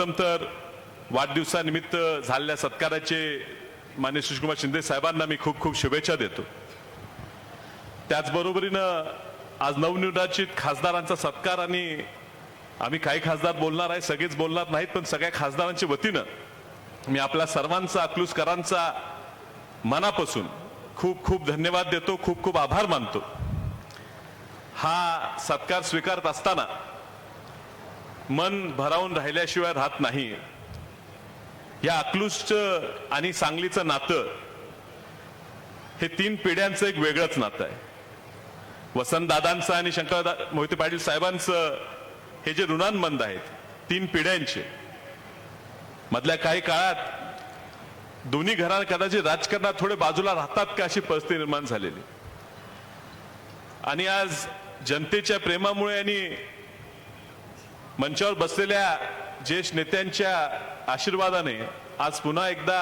सर्वप्रथम तर वाढदिवसानिमित्त झालेल्या सत्काराचे मान्य सुशीलकुमार शिंदे साहेबांना मी खूप खूप शुभेच्छा देतो. त्याचबरोबरीनं आज नवनिर्वाचित खासदारांचा सत्कार आणि आम्ही काही खासदार बोलणार आहे सगळेच बोलणार नाहीत पण सगळ्या खासदारांच्या वतीनं मी आपल्या सर्वांचा अकलूसकरांचा मनापासून खूप खूप धन्यवाद देतो खूप खूप आभार मानतो. हा सत्कार स्वीकारत असताना मन भरावून राहिल्याशिवाय राहत नाही. या अकलूसचं आणि सांगलीचं नातं हे तीन पिढ्यांचं एक वेगळंच नातं आहे. वसंतदादांचं आणि शंकरदा मोहिते पाटील साहेबांचं हे जे ऋणांबंध आहेत तीन पिढ्यांचे. मधल्या काही काळात दोन्ही घरां कदाचित राजकारणात थोडे बाजूला राहतात का अशी परिस्थिती निर्माण झालेली. आणि आज जनतेच्या प्रेमामुळे आणि मंचावर बसलेल्या ज्येष्ठ नेत्यांच्या आशीर्वादाने आज पुन्हा एकदा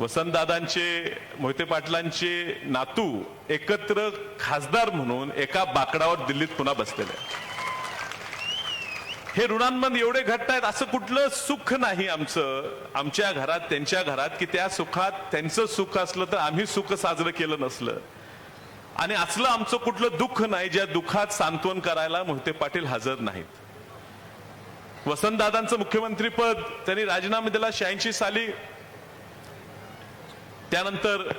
वसंतदादांचे मोहिते पाटलांचे नातू एकत्र खासदार म्हणून एका बाकडावर दिल्लीत पुन्हा बसलेले हे ऋणांमध्ये एवढे घट्ट आहेत असं कुठलं सुख नाही आमचं. आमच्या घरात त्यांच्या घरात की त्या सुखात त्यांचं सुख असलं तर आम्ही सुख साजरं केलं नसलं. आणि असलं आमचं कुठलं दुःख नाही ज्या दुःखात सांत्वन करायला मोहिते पाटील हजर नाहीत. वसंतदादांचं मुख्यमंत्रीपद त्यांनी राजीनामा दिला शहाऐंशी साली. त्यानंतर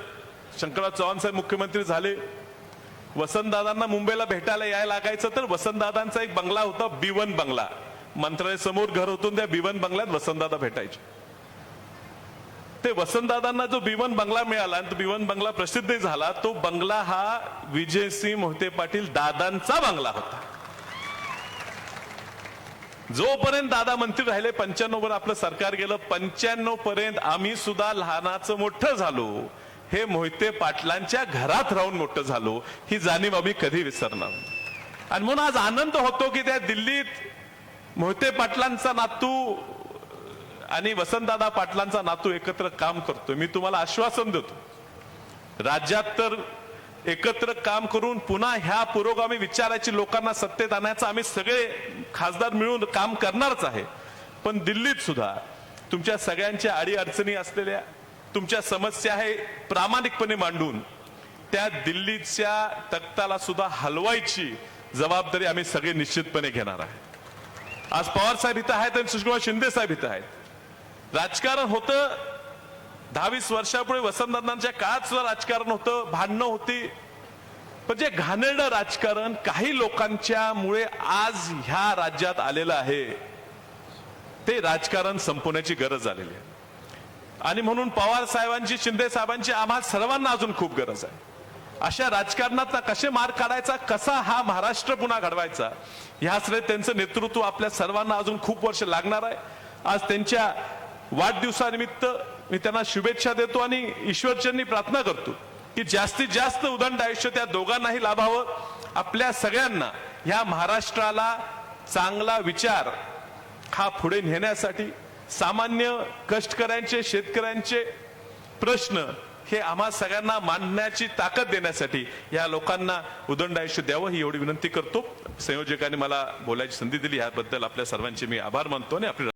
शंकरराव चव्हाण साहेब मुख्यमंत्री झाले. वसंतदादांना मुंबईला भेटायला यायला लागायचं तर वसंतदादांचा एक बंगला होता बिवन बंगला. मंत्रालय समोर घर होतून त्या बिवन बंगल्यात वसंतदादा भेटायचे. ते वसंतदादांना जो बिवन बंगला मिळाला आणि तो बिवन बंगला प्रसिद्ध झाला तो बंगला हा विजयसिंह मोहिते पाटील दादांचा बंगला होता. जोपर्यंत दादा मंत्री राहिले पंच्याण्णव वर आपलं सरकार गेलं पंच्याण्णव पर्यंत आम्ही सुद्धा लहानाचं मोठं झालो. हे मोहिते पाटलांच्या घरात राहून मोठं झालो. ही जाणीव आम्ही कधी विसरणार आणि म्हणून आज आनंद होतो की त्या दिल्लीत मोहिते पाटलांचा नातू आणि वसंतदादा पाटलांचा नातू एकत्र काम करतो मी तुम्हाला आश्वासन देतो. राज्यात तर एकत्र काम करून पुन्हा ह्या पुरोगामी विचाराची लोकांना सत्तेत आणायचं आम्ही सगळे खासदार मिळून काम करणारच आहे. पण दिल्लीत सुद्धा तुमच्या सगळ्यांच्या अडीअडचणी असलेल्या तुमच्या समस्या आहे प्रामाणिकपणे मांडून त्या दिल्लीच्या तख्ताला सुद्धा हलवायची जबाबदारी आम्ही सगळे निश्चितपणे घेणार आहे. आज पवार साहेब इथं आहेत आणि सुषमा शिंदे साहेब इथं आहेत. राजकारण होतं. दहावीस वर्षापुढे वसंतदादांच्या काळात सुद्धा राजकारण होतं भांडणं होती. पण जे घाणेरडं राजकारण काही लोकांच्या मुळे आज ह्या राज्यात आलेलं आहे ते राजकारण संपवण्याची गरज आलेली आहे. आणि म्हणून पवार साहेबांची शिंदे साहेबांची आम्हा सर्वांना अजून खूप गरज आहे. अशा राजकारणात कसे मार काढायचा कसा हा महाराष्ट्र पुन्हा घडवायचा ह्यासाठी त्यांचं नेतृत्व आपल्या सर्वांना अजून खूप वर्ष लागणार आहे. आज त्यांच्या वाढदिवसानिमित्त मी त्यांना शुभेच्छा देतो आणि ईश्वरचरणी प्रार्थना करतो की जास्तीत जास्त उदंड आयुष्य त्या दोघांनाही लाभावं. आपल्या सगळ्यांना ह्या महाराष्ट्राला चांगला विचार हा पुढे नेण्यासाठी सामान्य कष्टकऱ्यांचे शेतकऱ्यांचे प्रश्न हे आम्हा सगळ्यांना मांडण्याची ताकद देण्यासाठी या लोकांना उदंड आयुष्य द्यावं ही एवढी विनंती करतो. संयोजकांनी मला बोलायची संधी दिली याबद्दल आपल्या सर्वांचे मी आभार मानतो आणि आपली